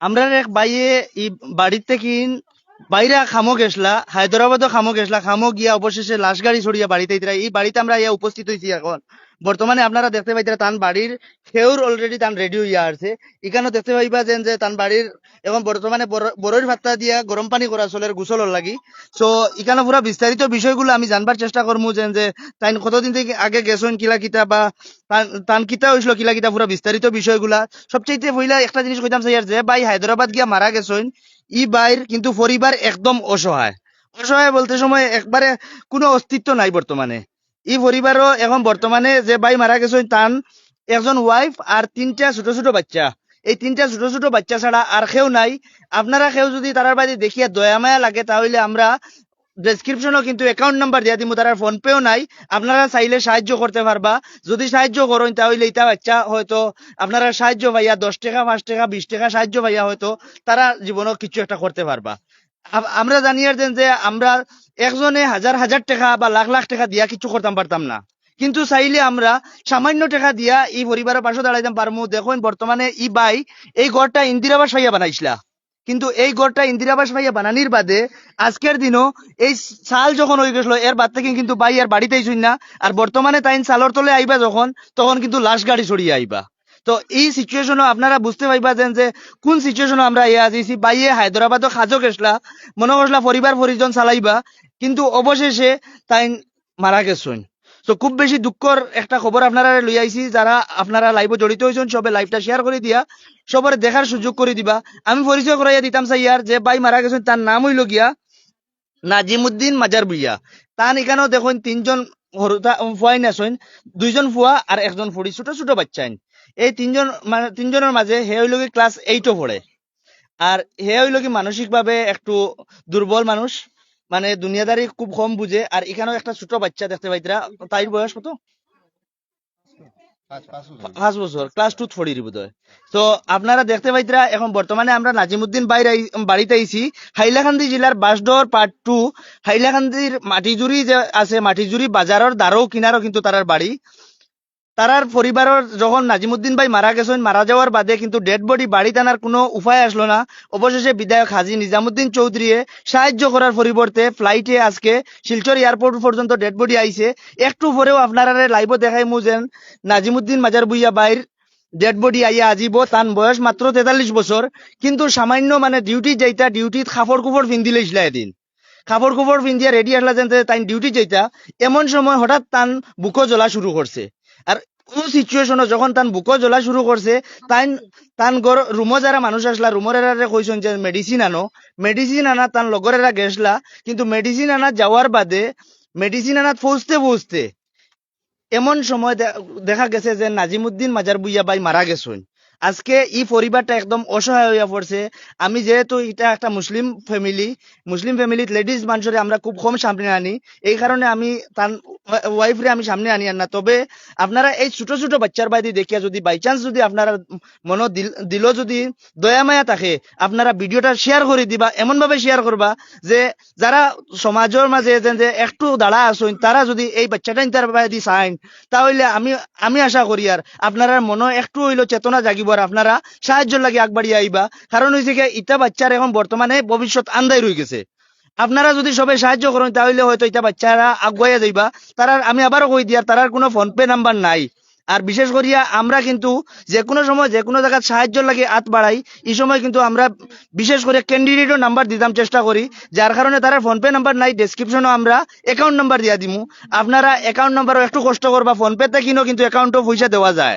আমরা এক বাইয়ে ই বাড়ির থেকে বাইরা খামো গেছলা হায়দ্রাবাদও খামো গেছলা, খামো গিয়া অবশেষে লাশ গাড়ি ছড়িয়া বাড়িতে ইতরা এই বাড়িতে আমরা ইয়া উপস্থিত হয়েছি এখন। বর্তমানে আপনারা দেখতে পাইতেরা তান বাড়ির খেউর অলরেডি তান রেডি হইয়া আছে। এখানেও দেখতে পাইবা যেন যে তান বাড়ির এখন বর্তমানে বড়ইর ভাত্তা দিয়া গরম পানি করা চলের গোসলর লাগি। সো এখানে পুরা বিস্তারিত বিষয়গুলো আমি জানবার চেষ্টা করব যেন যে তাই কতদিন থেকে আগে গেছেন, কিলা কিতা বা তান- কিতা হইছিল কিলা কিতা পুরা বিস্তারিত বিষয়গুলা। সবচেয়ে পহিলা একটা জিনিস কইতাম স্যার যে ভাই হায়দ্রাবাদ গিয়া মারা গেছেন। ই বাইর কিন্তু পরিবার একদম অসহায়। অসহায় বলতে সময় একবারে কোনো অস্তিত্ব নাই বর্তমানে। ই পরিবারও এখন বর্তমানে যে ভাই মারা গেছে তান একজন ওয়াইফ আর তিনটা ছোট ছোট বাচ্চা। এই তিনটা ছোট ছোট বাচ্চা ছাড়া আর কেউ নাই। আপনারা কেউ যদি তারার বাড়ি দেখিয়া দয়া মায়া লাগে তাহলে আমরা ডেসক্রিপশনও কিন্তু অ্যাকাউন্ট নাম্বার দিয়া দিব তারা ফোন পেও নাই। আপনারা চাইলে সাহায্য করতে পারবা। যদি সাহায্য করেন, তাহলে এটা বাচ্চা হয়তো আপনারা সাহায্য পাইয়া দশ টাকা, পাঁচ টাকা, বিশ টাকা সাহায্য পাইয়া হয়তো তারা জীবনও কিছু একটা করতে পারবা। আমরা জানি আর দেন যে আমরা একজনে হাজার হাজার টাকা বা লাখ লাখ টাকা দিয়া কিছু করতাম, পারতাম না। কিন্তু চাইলে আমরা সামান্য টাকা দিয়া এই পরিবারের পাশে দাঁড়াইতাম, পারমু। দেখুন, বর্তমানে ই বাই এই ঘরটা ইন্দিরাবাস ভাইয়া বানাইছিলা। কিন্তু এই ঘরটা ইন্দিরাবাস ভাইয়া বানানির বাদে আজকের দিনও এই সাল যখন হয়ে গেছিল, এর বাদ থেকে কিন্তু বাই আর বাড়িতেই শুন না। আর বর্তমানে তাইন সালর তলে আইবা যখন, তখন কিন্তু লাশ গাড়ি ছড়িয়ে আইবা। তো এই সিচুয়েশনও আপনারা বুঝতে পাইবা যেন যে কোন সিচুয়েশনও আমরা ইয়ে আছি বাইয়ে হায়দ্রাবাদও খাজো গেছলা মনে করছিলা পরিবার পরিজন চালাইবা, কিন্তু অবশেষে তাই মারা গেছেন। তো খুব বেশি দুঃখর একটা খবর আপনারা লই আইছি, যারা আপনারা লাইভে জড়িত হয়েছেন সবে লাইভটা শেয়ার করে দিয়া সবার দেখার সুযোগ করে দিবা। আমি পরিচয় করাইয়া দিতাম ইয়ার যে ভাই মারা গেছেন তার নাম হইল গিয়া নাজিমুদ্দিন মাজার বুইয়া তান এখানেও দেখুন তিনজন ফুয়াইন আছেন, দুইজন ফুয়া আর একজন ফুড়ি ছোট ছোট বাচ্চাইন এই তিনজন তিনজনের মাঝে হে হইল ক্লাস এইটও পড়ে আর হে হইল কি মানসিক ভাবে একটু দুর্বল মানুষ। মানে দুনিয়াদারি খুব কম বুঝে আর এখানেও একটা ছোট বাচ্চা দেখতে পাইতরা তাইর বয়স কত? পাঁচ বছর। ক্লাস টু ফোর বোধ হয় তো আপনারা দেখতে পাইতরা এখন বর্তমানে আমরা নাজিমুদ্দিন বাইরে বাড়িতে আইছি। হাইলাকান্দি জেলার বাসডোর পার্ট টু হাইলাকান্দির মাটিজুরি যে আছে মাটিজুরি বাজারের দ্বারও কিনারও কিন্তু তারার বাড়ি। তারার পরিবারের যখন নাজিমুদ্দিন ভাই মারা গেছেন, মারা যাওয়ার বাদে কিন্তু ডেড বডি বাড়ি টানার কোনো উপায় আসলো না। অবশেষে বিধায়ক হাজি নিজামুদ্দিন চৌধুরীয়ে সাহায্য করার পরিবর্তে ফ্লাইটে আজকে শিলচর এয়ারপোর্ট পর্যন্ত ডেড বডি আইছে একটু পরেও আপনারা লাইভ দেখাই মু যেন নাজিমুদ্দিন মাজার বুইয়া বাইর ডেড বডি আইয়া আজিব। তান বয়স মাত্র তেতাল্লিশ বছর কিন্তু সামান্য মানে ডিউটি যাইতা ডিউটিত খাফর কুফর পিন্ধি লইছিলা এদিন। খাফর কুফর পিন্ধিয়া রেডি আসলা যেন তাই ডিউটি যাইতা। এমন সময় হঠাৎ তান বুকো জ্বলা শুরু করছে আর কোন সিচুয়েশনে যখন তান বুকো জ্বলা শুরু করছে, তাইন, তান গর রুমো যারা মানুষ আসলা রুমের এরারে কইছেন যে মেডিসিন আনো। মেডিসিন আনা তান লগর এরা গেছলা, কিন্তু মেডিসিন আনা যাওয়ার বাদে মেডিসিন আনা পৌঁছতে পৌঁছতে এমন সময় দেখা গেছে যে নাজিমুদ্দিন মাজার বুইয়া ভাই মারা গেছেন। আজকে এই পরিবারটা একদম অসহায় হইয়া পড়ছে। আমি যেহেতু এটা একটা মুসলিম ফ্যামিলি মুসলিম ফ্যামিলিত লেডিজ মানুষের আমরা খুব কম সামনে আনি। এই কারণে আমি তার ওয়াইফরে আমি সামনে আনি না। তবে আপনারা এই ছোট ছোট বাচ্চার বাইরে দেখিয়া যদি বাই চান্স যদি আপনারা মন দিল যদি দয়া মায়া থাকে, আপনারা ভিডিওটা শেয়ার করে দিবা এমন ভাবে শেয়ার করবা যে যারা সমাজের মাঝে যে যে একটু দাঁড়া আসুন তারা যদি এই বাচ্চাটা তার বাইরে চাইন তাহলে আমি আমি আশা করি আর আপনারা মনে একটু হইল চেতনা জাগিব। আর আপনারা সাহায্য লাগে আগবাড়ি আইবা। কারণ হয়েছে কি ইটা বাচ্চার এখন বর্তমানে ভবিষ্যৎ আন্দাই রয়ে গেছে। আপনারা যদি সবাই সাহায্য করেন, তাহলে হয়তো এটা বাচ্চারা আগুয়াইয়া যাইবা। তারা আমি আবারও কই দিয়ার তারার কোনো ফোন পে নাম্বার নাই। আর বিশেষ করিয়া আমরা কিন্তু যে কোনো সময় যে কোনো জায়গায় সাহায্য লাগে হাত বাড়াই, এই সময় কিন্তু আমরা বিশেষ করে ক্যান্ডিডেটও নাম্বার দিতাম চেষ্টা করি। যার কারণে তারা ফোন পে নাম্বার নাই ডেসক্রিপশনও আমরা অ্যাকাউন্ট নাম্বার দিয়া দিমু। আপনারা অ্যাকাউন্ট নাম্বারও একটু কষ্ট করবা ফোন পে থেকেও কিন্তু অ্যাকাউন্টও পয়সা দেওয়া যায়।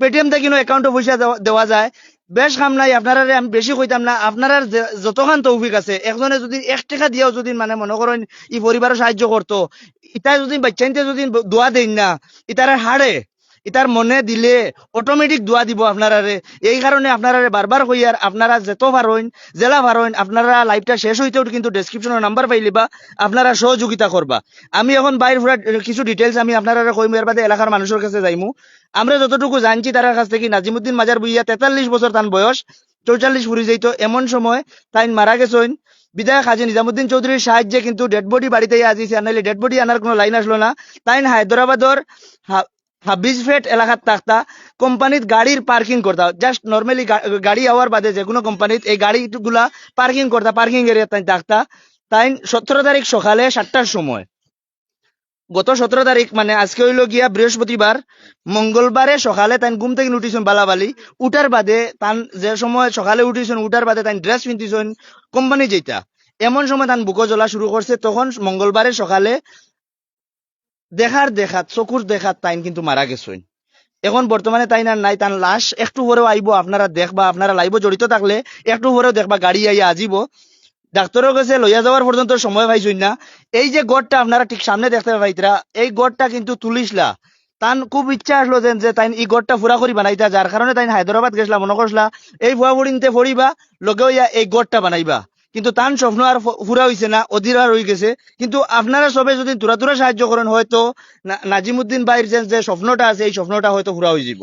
পেটিএম থেকেও অ্যাকাউন্টে পয়সা দেওয়া- যায়। বেশ কাম নাই আপনারা আমি বেশি কইতাম না। আপনারা যে- যতখান তৌফিক আছে, একজনে যদি এক টাকা দিয়েও যদি মানে মনে করেন ই পরিবারও সাহায্য করতো ইটা যদি বাচ্চাইতে যদি দোয়া দেন না, ইতার হাড়ে। ইতার মনে দিলে অটোমেটিক দোয়া দিব আপনারারে এই কারণে আপনারারে বারবার কইয়ার আপনারা যেত পারেন জেলা পারেন আপনারা লাইভটা শেষ হইতেও কিন্তু ডেসক্রিপশনের নাম্বার পাইলিবা আপনারা সহযোগিতা করবা আমি এখন বাইর ফুরা কিছু ডিটেলস আমি আপনারা কইম এর বাদে এলাকার মানুষের কাছে যাইমু। আমরা যতটুকু জানছি তার কাছ থেকে, নাজিমুদ্দিন মাজার বুইয়া তেতাল্লিশ বছর তান বয়স, চৌচল্লিশ ফুরি যাইতো, এমন সময় তাইন মারা গেছেন বিধায়ক হাজি নিজামুদ্দিন চৌধুরীর সাহায্যে কিন্তু ডেড বডি বাড়িতে আজিছে আনাইলে ডেড বডি আনার কোনো লাইন আসলো না। তাই হায়দ্রাবাদর হাবিজ ফেট এলাকাত থাকতা কোম্পানিত গাড়ির পার্কিং করতা। জাস্ট নর্মালি গাড়ি আওয়ার বাদে যে কোনো কোম্পানিত এই গাড়িগুলা পার্কিং করতা পার্কিং এরিয়া তাই থাকতা তাই সতেরো তারিখ সকালে সাতটার সময়। গত সতেরো তারিখ মানে আজকে হইল গিয়া বৃহস্পতিবার, মঙ্গলবারে সকালে তাই ঘুম থেকে উঠিছেন বালাবালি। উঠার বাদে তান যে সময় সকালে উঠিছেন, উঠার বাদে তাই ড্রেস পিন্ধিছেন কোম্পানি যেটা এমন সময় তান বুকো জ্বলা শুরু করছে, তখন মঙ্গলবারে সকালে দেখার দেখাত চকুর দেখাত তাইন কিন্তু মারা গেছেন এখন বর্তমানে তাই না নাই তার লাশ একটু পরেও আইব আপনারা দেখবা, আপনারা লাইভ জড়িত থাকলে একটু পরেও দেখবা, গাড়ি আইয়া আজিব। ডাক্তারও কাছে লইয়া যাওয়ার পর্যন্ত সময় পাইছই না। এই যে গড়টা আপনারা ঠিক সামনে দেখতে পাইতরা এই গড়টা কিন্তু তুলিসলা তান খুব ইচ্ছা আসলো যেন, যে তাই এই গড়টা ফুরা করি বানাইতা যার কারণে তাই হায়দ্রাবাদ গেছিলা মনে করছিলা এই ভুয়া ফুড়িনতে ফড়িবা লগে হইয়া এই গড়টা বানাইবা। কিন্তু তান স্বপ্ন আর ফুরা হইছে না অধীরা রয়ে গেছে। কিন্তু আপনারা সবে যদি তুরা তুরা সাহায্য করেন, হয়তো নাজিমুদ্দিন ভাইয়ের যে স্বপ্নটা আছে, এই স্বপ্নটা হয়তো ফুরা হয়ে যাব।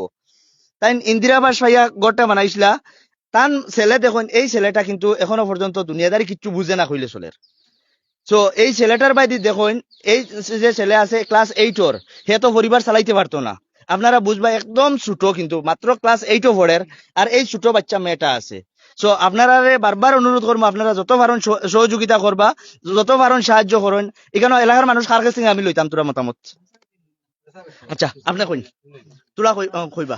তাই ইন্দিরাবাস ভাইয়া গড়টা বানাইছিলা। তান ছেলে দেখুন, এই ছেলেটা কিন্তু এখনও পর্যন্ত দুনিয়াদারি কিচ্ছু বুঝে না কইলে চলের তো এই ছেলেটার বাইদি দেখুন, এই যে ছেলে আছে ক্লাস এইটর হে তো পরিবার চালাইতে পারতো না। আপনারা বুঝবা একদম ছোট কিন্তু মাত্র ক্লাস এইটও পড়ের আর এই ছোট বাচ্চা মেয়েটা আছে। সো আপনারা বারবার অনুরোধ করব আপনারা যত পারেন সহযোগিতা করবা যত পারেন সাহায্য করেন। এখানে এলাকার মানুষ কার কাছ আমি লইতাম তোরা মতামত? আচ্ছা আপনি কইন। তোরা কইবা।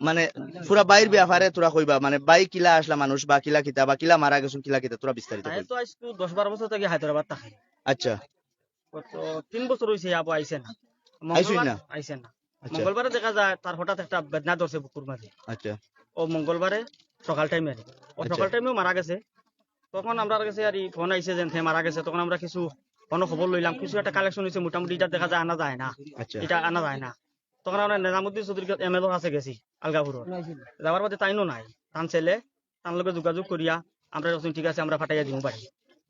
মানে পুরা বাইর ব্যাপারে তোরা কইবা মানে বাই কিলা আসলা মানুষ বা কিলা কিতা বা কিলা মারা গেছুন কিলা কিতা তোরা বিস্তারিত দশ বারো বছর থেকে হায়দ্রাবাদ থাকে। আচ্ছা। তিন বছর হয়েছে আবু আইসে না। আইসই না? আইসে না। মঙ্গলবারে দেখা যায় তার হঠাৎ একটা বেদনা ধরছে বুকুর মাঝে। আচ্ছা। ও মঙ্গলবারে সকাল টাইমে আর ও আচ্ছা। সকাল টাইমেও মারা গেছে। তখন আমরা কাছে আর ফোন আইছে যে মারা গেছে। তখন আমরা কিছু কোনো খবর লইলাম কিছু একটা কালেকশন হয়েছে মোটামুটি এটা দেখা যায় আনা যায় না। আচ্ছা। এটা আনা যায় না। তখন আমরা নিজামুদ্দিন চৌধুরী এম এল কাছে গেছি আলগাপুর যাওয়ার বাদে তাইনও নাই তান ছেলে তার লগে যোগাযোগ করিয়া আমরা ঠিক আছে আমরা ফাটাইয়া দিব পারি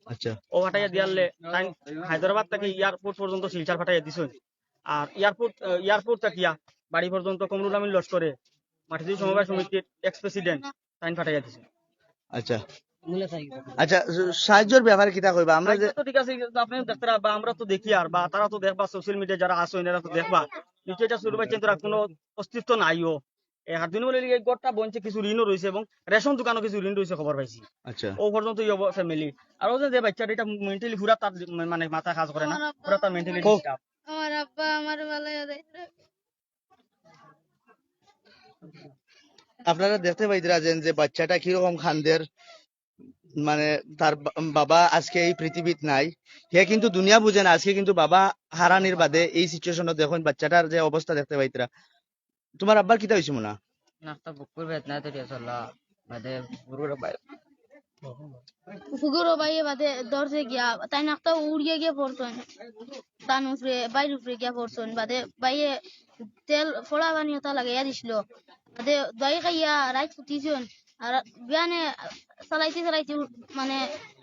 আচ্ছা। ও ফাটাইয়া দিয়ালে তাই হায়দ্রাবাদ থেকে এয়ারপোর্ট পর্যন্ত শিলচার ফাটাইয়া দিছেন। আর এয়ারপোর্ট এয়ারপোর্ট থাকিয়া বাড়ি পর্যন্ত কমরুল আমিন লস্করে মাটিদি সমবায় সমিতির এক্স প্রেসিডেন্ট তাইন ফাটাইয়া দিছে আচ্ছা। আচ্ছা সাহায্যের ব্যাপারে কিতা কইবা? আমরা যে তো ঠিক আছে আপনি বা আমরা তো দেখি আর বা তারা তো দেখবা সোশ্যাল মিডিয়া যারা আছে এরা তো দেখবা। এটা শুরু তোরা কোনো অস্তিত্ব নাইও দিন বলে এই গড়টা বঞ্চে কিছু ঋণও রয়েছে এবং রেশন দোকানও কিছু ঋণ রয়েছে খবর পাইছি। আচ্ছা। ও পর্যন্ত এই ফ্যামিলি আর ও যে বাচ্চাটা এটা মেন্টালি পুরা তার মানে মাথা কাজ করে না পুরা তার মেন্টালি ডিস্টার্ব আমার আব্বা আমার ভালো আপনারা দেখতে পাইতরা যেন যে বাচ্চাটা কীরকম খানদের মানে তার বাবা আজকে এই পৃথিবীত নাই। হে কিন্তু দুনিয়া বুঝে না, আজকে কিন্তু বাবা হারানির বাদে এই সিচুয়েশনে দেখুন বাচ্চাটার যে অবস্থা দেখতে পাইতরা। তোমার আব্বার কিতা হয়েছে মোনা হয়? বুক বুকুর বেদনা তো বাদে বুড়ুর বাই ফুগুরো বাইয়ে বাদে দরজে গিয়া, তাই নাকটা উড়িয়ে গিয়ে পড়তন। তান উপরে, বাইরে উপরে গিয়া পড়তন। বাদে বাইয়ে তেল ফোড়া পানি ওটা লাগাইয়া দিছিল। বাদে দই খাইয়া রাইত ফুটিছন। আর বিয়ানে চালাইতে চালাইতে মানে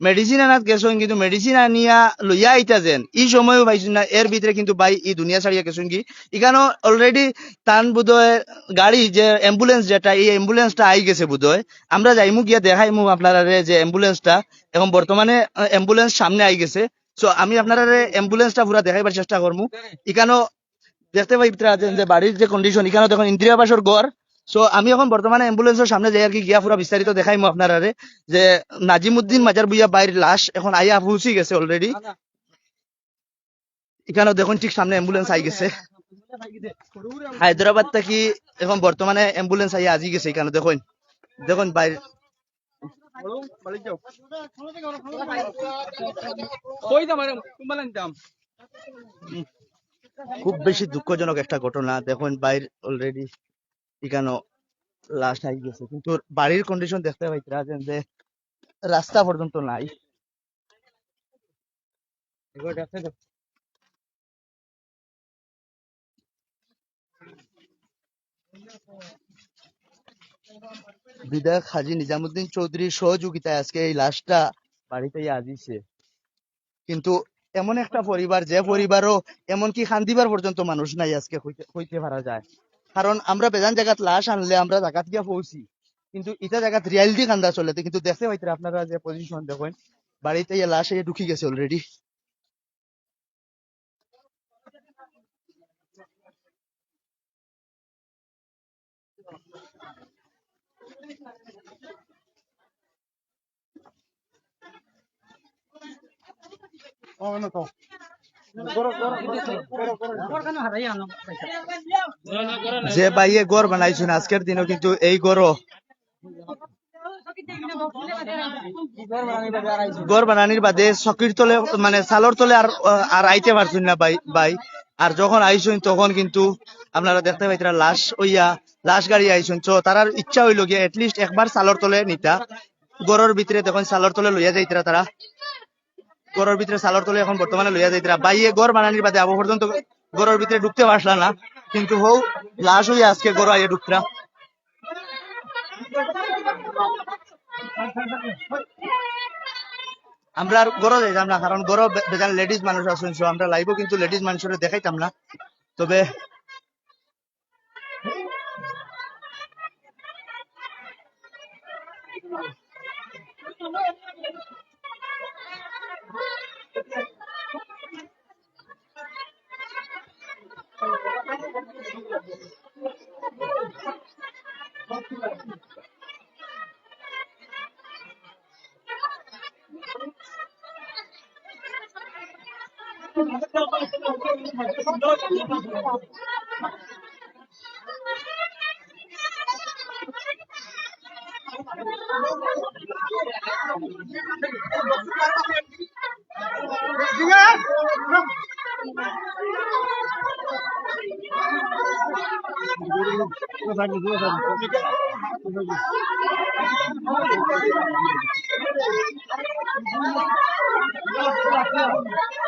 মেডিসিন আনাত গেছো, কিন্তু মেডিসিন আনিয়া লইয়া আইতা যেন এই সময়ও পাইছো না এর ভিতরে কিন্তু ভাই এই দুনিয়া ছাড়িয়া গেছো কি। এখানে অলরেডি তান বোধহয় গাড়ি যে অ্যাম্বুলেন্স যেটা, এই অ্যাম্বুলেন্সটা আই গেছে বোধহয়। আমরা যাইমু গিয়া দেখাইমু আপনারা যে অ্যাম্বুলেন্সটা এখন বর্তমানে অ্যাম্বুলেন্স সামনে আই গেছে। সো আমি আপনারা অ্যাম্বুলেন্সটা পুরা দেখাইবার চেষ্টা করব এখানেও দেখতে পাই যে বাড়ির যে কন্ডিশন এখানেও দেখুন ইন্দিরা ঘর সো আমি এখন বর্তমানে অ্যাম্বুলেন্সের সামনে যাই আর কি গিয়া পুরা বিস্তারিত দেখাইমু আপনারা যে নাজিমুদ্দিন মাজার বুইয়া বাইর লাশ এখন আইয়া পৌঁছি গেছে অলরেডি এখানেও দেখুন ঠিক সামনে অ্যাম্বুলেন্স আই গেছে। হায়দ্রাবাদ থেকে এখন বর্তমানে অ্যাম্বুলেন্স আইয়া আজি গেছে এখানে দেখুন। দেখুন বাইর খুব বেশি দুঃখজনক একটা ঘটনা দেখুন বাইর অলরেডি এখানে লাশ আই গেছে। কিন্তু বাড়ির কন্ডিশন দেখতে যে রাস্তা পর্যন্ত নাই। বিধায়ক হাজি নিজামুদ্দিন চৌধুরীর সহযোগিতায় আজকে এই লাশটা বাড়িতে আজিছে কিন্তু এমন একটা পরিবার যে পরিবারও এমনকি খান্দিবার পর্যন্ত মানুষ নাই আজকে হইতে- হইতে পারা যায়। কারণ আমরা বেজান জায়গাত লাশ আনলে আমরা জায়গাত গিয়া পৌঁছি। কিন্তু ইটা জায়গাত রিয়ালিটি খান্দা চলে। কিন্তু দেখতে পাইতে আপনারা যে পজিশন দেখেন, বাড়িতে ইয়ে লাশ ইয়ে ঢুকি গেছে অলরেডি যে বাইয়ে গড় বানাইছেন, আজকের দিনও কিন্তু এই গড় বানানির বাদে চকির তলে মানে সালর তলে আর আর আইতে পারছেন না বাই বাই আর যখন আইসুন তখন কিন্তু আপনারা দেখতে পাইতেরা লাশ ওইয়া লাশ গাড়ি আইসুন তো তারার ইচ্ছা হইল গিয়া এটলিস্ট একবার সালর তলে নিতা। গড়ের ভিতরে তখন সালর তলে লইয়া যাইতরা তারা। গড়ের ভিতরে সালর তলে এখন বর্তমানে লইয়া যাইতরা বাইয়ে গড় বানানির বাদে আবু পর্যন্ত গড়ের ভিতরে ঢুকতে পারলা না। কিন্তু হৌ লাশ হইয়া আজকে গড় আইয়া ঢুকরা আমরা গড় যাইতাম না কারণ গড় বেজান লেডিস মানুষ আছেন। আমরা লাইভও কিন্তু লেডিস মানুষের দেখাইতাম না। তবে Jingan, Thank you.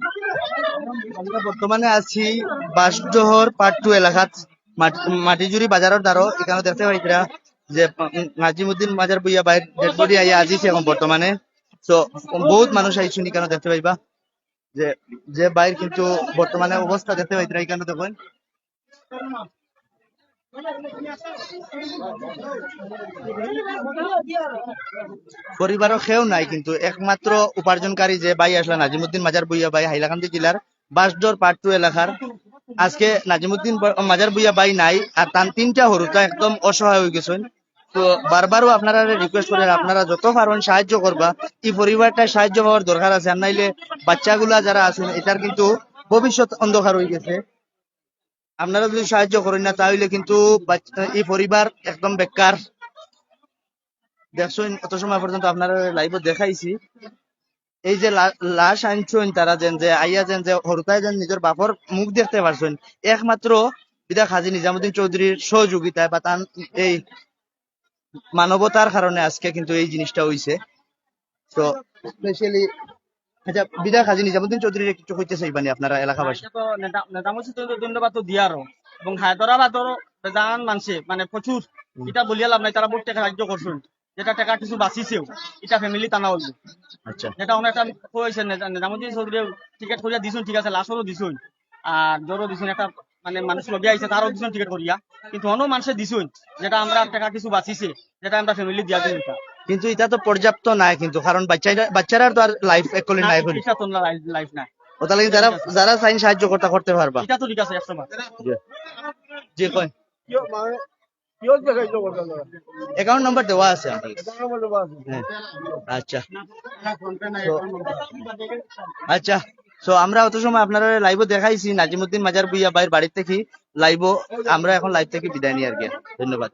আমরা বর্তমানে আছি বাসডোহর পার্ট টু এলাকাত মাট- মাটিজুরি বাজারের দ্বারো এখানে দেখতে পাইতরা যে নাজিমুদ্দিন মাজার বইয়া বাইর ডেড বডি আইয়া আজিছে এখন বর্তমানে। তো বহুত মানুষ আইছুন এখানে দেখতে পাইবা? যে যে বাইর কিন্তু বর্তমানে অবস্থা দেখতে পাইতরা এখানে দেখুন। পরিবারও কেউ নাই, কিন্তু একমাত্র উপার্জনকারী যে ভাই আসলা, নাজিমুদ্দিন মাজার বুইয়া ভাই, হাইলাকান্দি জেলার বাসডোর পার্ট টু এলাকার। আজকে নাজিমুদ্দিন মাজার বুইয়া ভাই নাই, আর তার তিনটা হরুতা একদম অসহায় হয়ে গেছেন তো বারবারও আপনারা রিকোয়েস্ট করেন, আপনারা যত পারেন সাহায্য করবা। এই পরিবারটা সাহায্য হওয়ার দরকার আছে, আর নাইলে বাচ্চাগুলা যারা আছেন, এটার কিন্তু ভবিষ্যৎ অন্ধকার হয়ে গেছে। আপনারা যদি সাহায্য করেন না, তাহলে কিন্তু এই পরিবার একদম বেকার। দেখছেন, অত সময় পর্যন্ত আপনারা লাইভে দেখাইছি। এই যে লাশ আনছেন তারা যেন যে, আইয়া যেন যে, হরতায় যেন নিজের বাপর মুখ দেখতে পারছেন। একমাত্র বিদা খাজি নিজামুদ্দিন চৌধুরীর সহযোগিতায় বা তার এই মানবতার কারণে আজকে কিন্তু এই জিনিসটা হইছে। তো স্পেশালি আচ্ছা বিদা খাজি নিজামুদ্দিন চৌধুরীর কিছু কইতে চাইবানি আপনারা এলাকাবাসী? তো নেতামসি ধন্যবাদ তো দিয়ারও এবং মানছে মানে প্রচুর। এটা বলিয়া লাভ নাই তারা বহুত টাকা সাহায্য করছেন। যেটা টাকা কিছু বাঁচিছেও এটা ফ্যামিলি টানা হইল আচ্ছা। যেটা অনেক একটা হয়েছে নেতামন্ত্রী চৌধুরী টিকেট করিয়া দিছুন ঠিক আছে লাস্টরও দিছুন। আর জোরও দিছুন একটা মানে মানুষ লগে আইছে তারও দিছুন টিকেট করিয়া। কিন্তু অন্য মানুষে দিছুন যেটা আমরা টাকা কিছু বাঁচিছে যেটা আমরা ফ্যামিলি দিয়া দিন কিন্তু এটা তো পর্যাপ্ত নাই কিন্তু কারণ বাচ্চারা বাচ্চারা তো আর লাইফ একলি নাই তো লাইফ নাই। ওটা লাগি যারা যারা চাইন সাহায্য করতে করতে পারবা? এটা তো ঠিক আছে জি কই অ্যাকাউন্ট নাম্বার দেওয়া আছে হ্যাঁ। আচ্ছা। আচ্ছা। তো আমরা অত সময় আপনারা লাইভও দেখাইছি নাজিমুদ্দিন মাজার বুইয়া ভাইয়ের বাড়ির থেকে লাইভও আমরা এখন লাইভ থেকে বিদায় নিই আর কি। ধন্যবাদ।